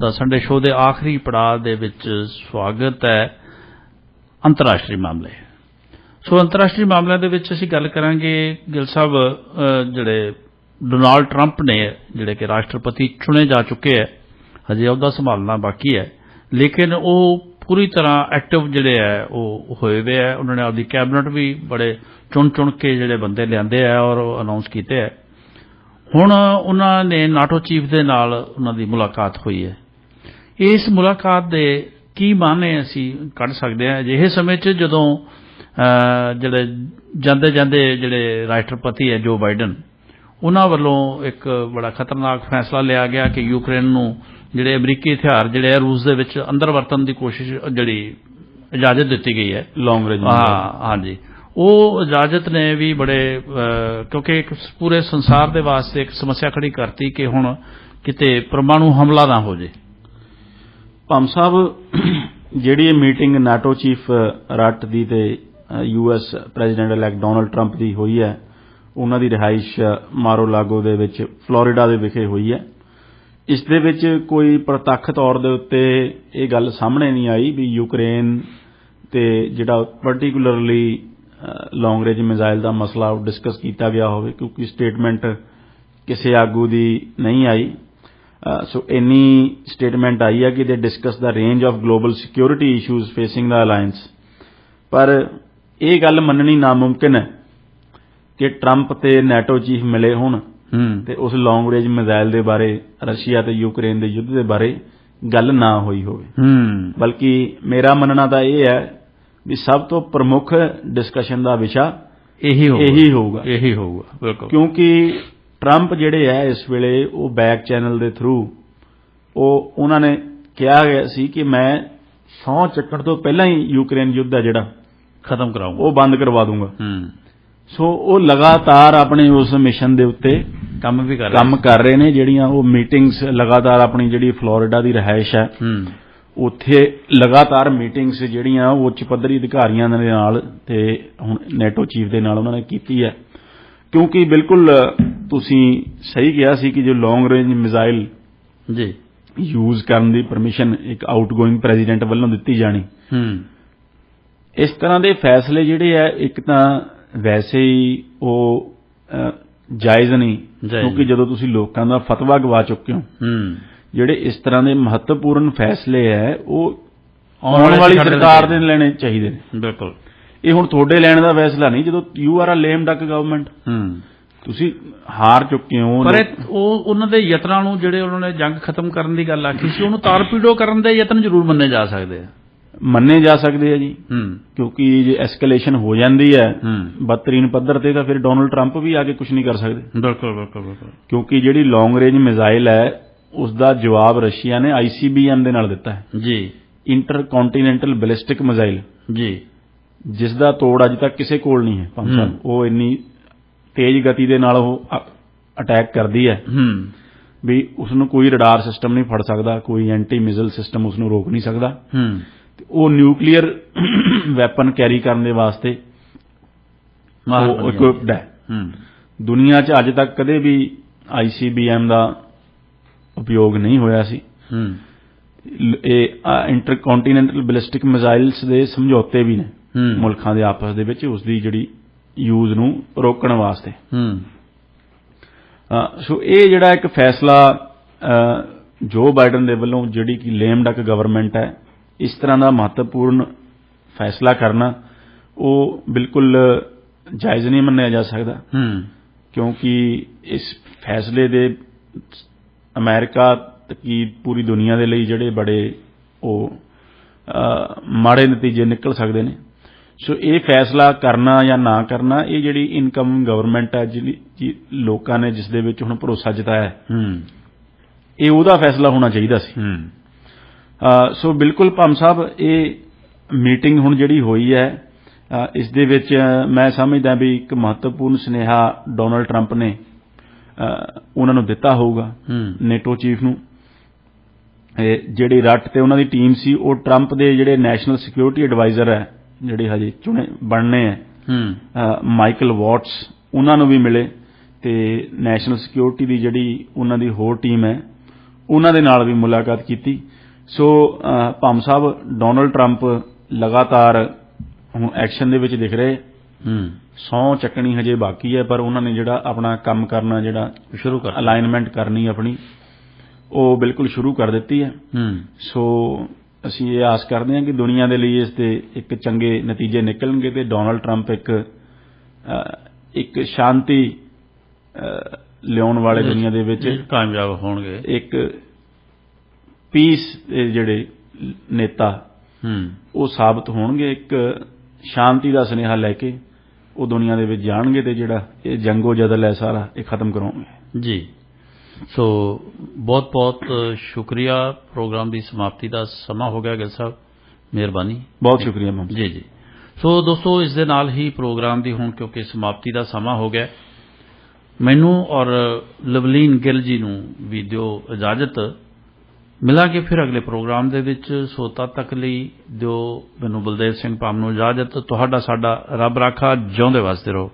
ਦਾ Sunday show ਦੇ ਆਖਰੀ ਪੜਾਅ ਦੇ ਵਿੱਚ ਸਵਾਗਤ ਹੈ ਅੰਤਰਰਾਸ਼ਟਰੀ ਮਾਮਲੇ। ਸੋ ਅੰਤਰਰਾਸ਼ਟਰੀ ਮਾਮਲਿਆਂ ਦੇ ਵਿੱਚ ਅਸੀਂ ਗੱਲ ਕਰਾਂਗੇ ਗਿਲ ਸਾਹਿਬ ਜਿਹੜੇ ਡੋਨਾਲਡ ਟਰੰਪ ਨੇ, ਜਿਹੜੇ ਕਿ ਰਾਸ਼ਟਰਪਤੀ ਚੁਣੇ ਜਾ ਚੁੱਕੇ ਹੈ, ਹਜੇ ਉਹਦਾ ਸੰਭਾਲਣਾ ਬਾਕੀ ਹੈ। ਲੇਕਿਨ ਉਹ ਪੂਰੀ ਤਰ੍ਹਾਂ ਐਕਟਿਵ ਜਿਹੜੇ ਹੈ, ਉਹ ਹੋਏ ਹੋਏ ਹੈ। ਉਹਨਾਂ ਨੇ ਆਪਦੀ ਕੈਬਨਿਟ ਵੀ ਬੜੇ ਚੁਣ ਚੁਣ ਕੇ ਜਿਹੜੇ ਬੰਦੇ ਲਿਆਂਦੇ ਆ ਔਰ ਅਨਾਉਂਸ ਕੀਤੇ ਹੈ। ਹੁਣ ਉਹਨਾਂ ਨੇ ਨਾਟੋ ਚੀਫ ਦੇ ਨਾਲ ਉਹਨਾਂ ਦੀ ਮੁਲਾਕਾਤ ਹੋਈ ਹੈ। ਇਸ ਮੁਲਾਕਾਤ ਦੇ ਕੀ ਮਾਨੇ ਅਸੀਂ ਕੱਢ ਸਕਦੇ ਹਾਂ? ਅਜਿਹੇ ਸਮੇਂ 'ਚ ਜਦੋਂ ਜਿਹੜੇ ਜਾਂਦੇ ਜਾਂਦੇ ਜਿਹੜੇ ਰਾਸ਼ਟਰਪਤੀ ਹੈ ਜੋ ਬਾਈਡਨ ਉਹਨਾਂ ਵੱਲੋਂ ਇੱਕ ਬੜਾ ਖਤਰਨਾਕ ਫੈਸਲਾ ਲਿਆ ਗਿਆ ਕਿ ਯੂਕਰੇਨ ਨੂੰ ਜਿਹੜੇ ਅਮਰੀਕੀ ਹਥਿਆਰ ਜਿਹੜੇ ਰੂਸ ਦੇ ਵਿੱਚ ਅੰਦਰ ਵਰਤਣ ਦੀ ਕੋਸ਼ਿਸ਼ ਜਿਹੜੀ ਇਜਾਜ਼ਤ ਦਿੱਤੀ ਗਈ ਹੈ। ਲੌਂਗ ਰੇਂਜ ਹਾਂ ਹਾਂਜੀ। ਉਹ ਇਜਾਜ਼ਤ ਨੇ ਵੀ ਬੜੇ ਕਿਉਂਕਿ ਇੱਕ ਪੂਰੇ ਸੰਸਾਰ ਦੇ ਵਾਸਤੇ ਇੱਕ ਸਮੱਸਿਆ ਖੜੀ ਕਰਤੀ ਕਿ ਹੁਣ ਕਿਤੇ ਪਰਮਾਣੂ ਹਮਲਾ ਨਾ ਹੋ ਜੇ ਭੰਮ ਸਾਹਿਬ, ਜਿਹੜੀ ਇਹ ਮੀਟਿੰਗ ਨਾਟੋ ਚੀਫ ਰੱਟ ਦੀ ਤੇ US president elect Donald Trump ਦੀ ਹੋਈ ਹੈ, ਉਹਨਾਂ ਦੀ ਰਿਹਾਇਸ਼ ਮਾਰੋ ਲਾਗੋ ਦੇ ਵਿੱਚ ਫਲੋਰੀਡਾ ਦੇ ਵਿਖੇ ਹੋਈ ਹੈ। ਇਸ ਦੇ ਵਿੱਚ ਕੋਈ ਪ੍ਰਤੱਖ ਤੌਰ ਦੇ ਉੱਤੇ ਇਹ ਗੱਲ ਸਾਹਮਣੇ ਨਹੀਂ ਆਈ ਵੀ ਯੂਕਰੇਨ ਤੇ ਜਿਹੜਾ ਪਾਰਟਿਕੂਲਰਲੀ ਲੌਂਗ ਰੇਂਜ ਮਿਜ਼ਾਈਲ ਦਾ ਮਸਲਾ ਉਹ ਡਿਸਕਸ ਕੀਤਾ ਗਿਆ ਹੋਵੇ, ਕਿਉਂਕਿ ਸਟੇਟਮੈਂਟ ਕਿਸੇ ਆਗੂ ਦੀ ਨਹੀਂ ਆਈ। ਸੋ ਇੰਨੀ ਸਟੇਟਮੈਂਟ ਆਈ ਹੈ ਕਿ ਦੇ discuss the range of global security issues facing the alliance ਪਰ ਇਹ ਗੱਲ ਮੰਨਣੀ ਨਾਮੁਮਕਿਨ ਹੈ ਕਿ ਟਰੰਪ ਤੇ ਨੈਟੋ ਚੀਫ ਮਿਲੇ ਹੋਣ ਤੇ ਉਸ ਲੌਂਗ ਰੇਂਜ ਮਿਜ਼ਾਈਲ ਦੇ ਬਾਰੇ ਰਸ਼ੀਆ ਤੇ ਯੂਕਰੇਨ ਦੇ ਯੁੱਧ ਦੇ ਬਾਰੇ ਗੱਲ ਨਾ ਹੋਈ ਹੋਵੇ ਬਲਕਿ ਮੇਰਾ ਮੰਨਣਾ ਤਾਂ ਇਹ ਹੈ ਵੀ ਸਭ ਤੋਂ ਪ੍ਰਮੁੱਖ ਡਿਸਕਸ਼ਨ ਦਾ ਵਿਸ਼ਾ ਇਹੀ ਹੋਊਗਾ ਇਹੀ ਹੋਊਗਾ ਬਿਲਕੁਲ ਕਿਉਂਕਿ ਟਰੰਪ ਜਿਹੜੇ ਹੈ ਇਸ ਵੇਲੇ ਉਹ ਬੈਕ ਚੈਨਲ ਦੇ ਥਰੂ ਉਹ ਉਹਨਾਂ ਨੇ ਕਿਹਾ ਗਿਆ ਸੀ ਕਿ ਮੈਂ ਸਹੁੰ ਚੱਕਣ ਤੋਂ ਪਹਿਲਾਂ ਹੀ ਯੂਕਰੇਨ ਯੁੱਧ ਹੈ ਜਿਹੜਾ ਖਤਮ ਕਰਾਉਂਗਾ। ਉਹ ਬੰਦ ਕਰਵਾ ਦੂੰਗਾ। ਹੂੰ। ਸੋ ਉਹ ਲਗਾਤਾਰ ਆਪਣੇ ਉਸ ਮਿਸ਼ਨ ਦੇ ਉੱਤੇ ਕੰਮ ਵੀ ਕਰ ਰਹੇ ਕੰਮ ਕਰ ਰਹੇ ਨੇ ਜਿਹੜੀਆਂ ਉਹ ਮੀਟਿੰਗਸ ਲਗਾਤਾਰ ਆਪਣੀ ਜਿਹੜੀ ਫਲੋਰੀਡਾ ਦੀ ਹੈ। ਹੂੰ। ਉੱਥੇ ਲਗਾਤਾਰ ਮੀਟਿੰਗਸ ਜਿਹੜੀਆਂ ਉਹ ਉੱਚ ਪੱਧਰੀ ਅਧਿਕਾਰੀਆਂ ਦੇ ਨਾਲ ਤੇ ਹੁਣ ਨੈਟੋ ਚੀਫ ਦੇ ਨਾਲ ਉਹਨਾਂ ਨੇ ਕੀਤੀ ਹੈ। ਕਿਉਂਕਿ ਬਿਲਕੁਲ ਤੁਸੀਂ ਸਹੀ ਕਿਹਾ ਸੀ ਕਿ ਜੋ ਲੌਂਗ ਰੇਂਜ ਮਿਜ਼ਾਈਲ ਜੀ। ਯੂਜ਼ ਕਰਨ ਦੀ ਪਰਮਿਸ਼ਨ ਇੱਕ ਆਊਟਗੋਇੰਗ ਪ੍ਰੈਜ਼ੀਡੈਂਟ ਵੱਲੋਂ ਦਿੱਤੀ ਜਾਣੀ। ਹੂੰ। ਇਸ ਤਰ੍ਹਾਂ ਦੇ ਫੈਸਲੇ ਜਿਹੜੇ ਆ ਇੱਕ ਤਾਂ ਵੈਸੇ ਹੀ ਉਹ ਜਾਇਜ਼ ਨਹੀਂ ਕਿਉਂਕਿ ਜਦੋਂ ਤੁਸੀਂ ਲੋਕਾਂ ਦਾ ਫਤਵਾ ਗਵਾ ਚੁੱਕੇ ਹੋ ਹੂੰ। ਜਿਹੜੇ ਇਸ ਤਰ੍ਹਾਂ ਦੇ ਮਹੱਤਵਪੂਰਨ ਫੈਸਲੇ ਹੈ ਉਹ ਆਉਣ ਵਾਲੀ ਸਰਕਾਰ ਦੇ ਲੈਣੇ ਚਾਹੀਦੇ ਨੇ। ਬਿਲਕੁਲ। ਇਹ ਹੁਣ ਤੁਹਾਡੇ ਲੈਣ ਦਾ ਫੈਸਲਾ ਨਹੀਂ ਜਦੋਂ you are a lame duck government ਹੂੰ। ਤੁਸੀਂ ਹਾਰ ਚੁੱਕੇ ਹੋ ਪਰ ਇਹ- ਉਹ ਉਹਨਾਂ ਦੇ ਯਤਨਾਂ ਨੂੰ ਜਿਹੜੇ ਉਹਨਾਂ ਨੇ ਜੰਗ ਖਤਮ ਕਰਨ ਦੀ ਗੱਲ ਆਖੀ ਸੀ ਉਹਨੂੰ ਤਾਰਪੀਡੋ ਕਰਨ ਦੇ ਯਤਨ ਜ਼ਰੂਰ ਮੰਨੇ ਜਾ ਸਕਦੇ ਆ। ਮੰਨੇ ਜਾ ਸਕਦੇ ਆ ਜੀ। ਹੂੰ। ਕਿਉਂਕਿ ਜੇ ਐਸਕੇਲੇਸ਼ਨ ਹੋ ਜਾਂਦੀ ਹੈ ਹੂੰ। ਬਦਤਰੀਨ ਪੱਧਰ ਤੇ ਤਾਂ ਫਿਰ ਡੋਨਲਡ ਟਰੰਪ ਵੀ ਆ ਕੇ ਕੁਝ ਨਹੀਂ ਕਰ ਸਕਦੇ। ਬਿਲਕੁਲ ਬਿਲਕੁਲ ਬਿਲਕੁਲ। ਕਿਉਂਕਿ ਜਿਹੜੀ ਲੌਂਗ ਰੇਂਜ ਮਿਜ਼ਾਈਲ ਹੈ ਉਸ ਦਾ ਜਵਾਬ ਰਸ਼ੀਆ ਨੇ ਆਈਸੀਬੀਐਮ ਦੇ ਨਾਲ ਦਿੱਤਾ ਹੈ। ਜੀ। ਇੰਟਰ ਕੰਟੀਨੈਂਟਲ ਬੈਲਿਸਟਿਕ ਮਿਜ਼ਾਈਲ ਜੀ। ਜਿਸ ਦਾ ਤੋੜ ਅਜੇ ਤੱਕ ਕਿਸੇ ਕੋਲ ਨਹੀਂ ਹੈ ਪੰਜ ਸਾਲ। ਹੂੰ। ਉਹ ਇੰਨੀ ਤੇਜ਼ ਗਤੀ ਦੇ ਨਾਲ ਉਹ ਅਟੈਕ ਕਰਦੀ ਹੈ। ਵੀ ਉਸ ਨੂੰ ਕੋਈ ਰਡਾਰ ਸਿਸਟਮ ਨਹੀਂ ਫੜ ਸਕਦਾ ਕੋਈ ਐਂਟੀ ਮਿਜ਼ਾਈਲ ਸਿਸਟਮ ਉਸ ਨੂੰ ਰੋਕ ਨਹੀਂ ਸਕਦਾ। ਉਹ ਨਿਊਕਲੀਅਰ ਵੈਪਨ ਕੈਰੀ ਕਰਨ ਦੇ ਵਾਸਤੇ ਉਹ equipped ਹੈ। ਦੁਨੀਆ 'ਚ ਅੱਜ ਤੱਕ ਕਦੇ ਵੀ ਆਈਸੀਬੀਐਮ ਦਾ ਉਪਯੋਗ ਨਹੀਂ ਹੋਇਆ ਸੀ। ਇਹ ਇੰਟਰ ਕੰਟੀਨੈਂਟਲ ਬੈਲਿਸਟਿਕ ਮਿਜ਼ਾਈਲਸ ਦੇ ਸਮਝੌਤੇ ਵੀ ਨੇ। ਮੁਲਕਾਂ ਦੇ ਆਪਸ ਦੇ ਵਿੱਚ ਉਸ ਦੀ ਜਿਹੜੀ ਯੂਜ਼ ਨੂੰ ਰੋਕਣ ਵਾਸਤੇ। ਸੋ ਇਹ ਜਿਹੜਾ ਇੱਕ ਫੈਸਲਾ ਜੋ ਬਾਈਡਨ ਦੇ ਵੱਲੋਂ ਜਿਹੜੀ ਕਿ ਲੇਮ ਡਕ ਗਵਰਨਮੈਂਟ ਹੈ ਇਸ ਤਰ੍ਹਾਂ ਦਾ ਮਹੱਤਵਪੂਰਨ ਫੈਸਲਾ ਕਰਨਾ ਉਹ ਬਿਲਕੁਲ ਜਾਇਜ਼ ਨਹੀਂ ਮੰਨਿਆ ਜਾ ਸਕਦਾ। ਹੂੰ। ਕਿਉਂਕਿ ਇਸ ਫੈਸਲੇ ਦੇ ਅਮਰੀਕਾ ਕੀ ਪੂਰੀ ਦੁਨੀਆ ਦੇ ਲਈ ਜਿਹੜੇ ਬੜੇ ਉਹ ਮਾੜੇ ਨਤੀਜੇ ਨਿਕਲ ਸਕਦੇ ਨੇ। ਸੋ ਇਹ ਫੈਸਲਾ ਕਰਨਾ ਜਾਂ ਨਾ ਕਰਨਾ ਇਹ ਜਿਹੜੀ ਇਨਕਮ ਗਵਰਨਮੈਂਟ ਹੈ ਜਿਹੜੀ ਲੋਕਾਂ ਨੇ ਜਿਸ ਦੇ ਵਿੱਚ ਹੁਣ ਭਰੋਸਾ ਜਤਾਇਆ ਹੈ, ਹੂੰ। ਇਹ ਉਹਦਾ ਫੈਸਲਾ ਹੋਣਾ ਚਾਹੀਦਾ ਸੀ। ਸੋ ਬਿਲਕੁਲ ਭੰਮ ਸਾਹਿਬ ਇਹ ਮੀਟਿੰਗ ਹੁਣ ਜਿਹੜੀ ਹੋਈ ਹੈ ਇਸ ਦੇ ਵਿੱਚ ਮੈਂ ਸਮਝਦਾ ਵੀ ਇੱਕ ਮਹੱਤਵਪੂਰਨ ਸੁਨੇਹਾ ਡੋਨਲਡ ਟਰੰਪ ਨੇ ਉਹਨਾਂ ਨੂੰ ਦਿੱਤਾ ਹੋਊਗਾ ਨੇਟੋ ਚੀਫ ਨੂੰ। ਜਿਹੜੀ ਰੱਟ ਤੇ ਉਹਨਾਂ ਦੀ ਟੀਮ ਸੀ ਉਹ ਟਰੰਪ ਦੇ ਜਿਹੜੇ ਨੈਸ਼ਨਲ ਸਿਕਿਉਰਿਟੀ ਐਡਵਾਈਜ਼ਰ ਹੈ ਜਿਹੜੇ ਹਜੇ ਚੁਣੇ ਬਣਨੇ ਅ, ਮਾਈਕਲ ਵਾਟਸ ਉਹਨਾਂ ਨੂੰ ਵੀ ਮਿਲੇ ਤੇ ਨੈਸ਼ਨਲ ਸਿਕਿਉਰਿਟੀ ਦੀ ਜਿਹੜੀ ਉਹਨਾਂ ਦੀ ਹੋਰ ਟੀਮ ਹੈ ਉਹਨਾਂ ਦੇ ਨਾਲ ਵੀ ਮੁਲਾਕਾਤ ਕੀਤੀ। ਸੋ ਭੰਮ ਸਾਹਿਬ ਡੋਨਲਡ ਟਰੰਪ ਲਗਾਤਾਰ ਹੁਣ ਐਕਸ਼ਨ ਦੇ ਵਿੱਚ ਦਿਖ ਰਹੇ। ਹੂੰ। ਸੌ ਚੱਕਣੀ ਹਜੇ ਬਾਕੀ ਹੈ ਪਰ ਉਹਨਾਂ ਨੇ ਜਿਹੜਾ ਆਪਣਾ ਕੰਮ ਕਰਨਾ ਜਿਹੜਾ ਸ਼ੁਰੂ ਕਰ ਅਲਾਈਨਮੈਂਟ ਕਰਨੀ ਆਪਣੀ ਉਹ ਬਿਲਕੁਲ ਸ਼ੁਰੂ ਕਰ ਦਿੱਤੀ ਹੈ। ਹੂੰ। ਸੋ ਅਸੀਂ ਇਹ ਆਸ ਕਰਦੇ ਹਾਂ ਕਿ ਦੁਨੀਆ ਦੇ ਲਈ ਇਸ ਦੇ ਇੱਕ ਚੰਗੇ ਨਤੀਜੇ ਨਿਕਲਣਗੇ ਤੇ ਡੋਨਲਡ ਟਰੰਪ ਇੱਕ ਇੱਕ ਸ਼ਾਂਤੀ ਲਿਆਉਣ ਵਾਲੇ ਦੁਨੀਆ ਦੇ ਵਿੱਚ ਕਾਮਯਾਬ ਹੋਣਗੇ। ਇੱਕ ਪੀਸ ਦੇ ਜਿਹੜੇ ਨੇਤਾ ਹੂੰ। ਉਹ ਸਾਬਤ ਹੋਣਗੇ ਇੱਕ ਸ਼ਾਂਤੀ ਦਾ ਸੁਨੇਹਾ ਲੈ ਕੇ ਉਹ ਦੁਨੀਆ ਦੇ ਵਿੱਚ ਜਾਣਗੇ ਤੇ ਜਿਹੜਾ ਇਹ ਜੰਗੋ ਜਦਲ ਹੈ ਸਾਰਾ ਇਹ ਖਤਮ ਕਰਾਉਣਗੇ। ਜੀ। ਸੋ ਬਹੁਤ ਬਹੁਤ ਸ਼ੁਕਰੀਆ। ਪ੍ਰੋਗਰਾਮ ਦੀ ਸਮਾਪਤੀ ਦਾ ਸਮਾਂ ਹੋ ਗਿਆ ਗਿਲ ਸਾਹਿਬ। ਮਿਹਰਬਾਨੀ। ਬਹੁਤ ਸ਼ੁਕਰੀਆ ਮਮ। ਜੀ ਜੀ। ਸੋ ਦੋਸਤੋ ਇਸ ਦੇ ਨਾਲ ਹੀ ਪ੍ਰੋਗਰਾਮ ਦੀ ਹੁਣ ਕਿਉਂਕਿ ਸਮਾਪਤੀ ਦਾ ਸਮਾਂ ਹੋ ਗਿਆ ਮੈਨੂੰ ਔਰ ਲਵਲੀਨ ਗਿੱਲ ਜੀ ਨੂੰ ਵੀ ਦਿਓ ਇਜਾਜ਼ਤ। ਮਿਲਾਂਗੇ ਫਿਰ ਅਗਲੇ ਪ੍ਰੋਗਰਾਮ ਦੇ ਵਿੱਚ। ਸੋ ਤਦ ਤੱਕ ਲਈ ਦਿਓ ਮੈਨੂੰ ਬਲਦੇਵ ਸਿੰਘ ਪਾਮ ਨੂੰ ਇਜਾਜ਼ਤ। ਤੁਹਾਡਾ ਸਾਡਾ ਰੱਬ ਰਾਖਾ ਜਿਉਂਦੇ ਵਾਸਤੇ ਰਹੋ।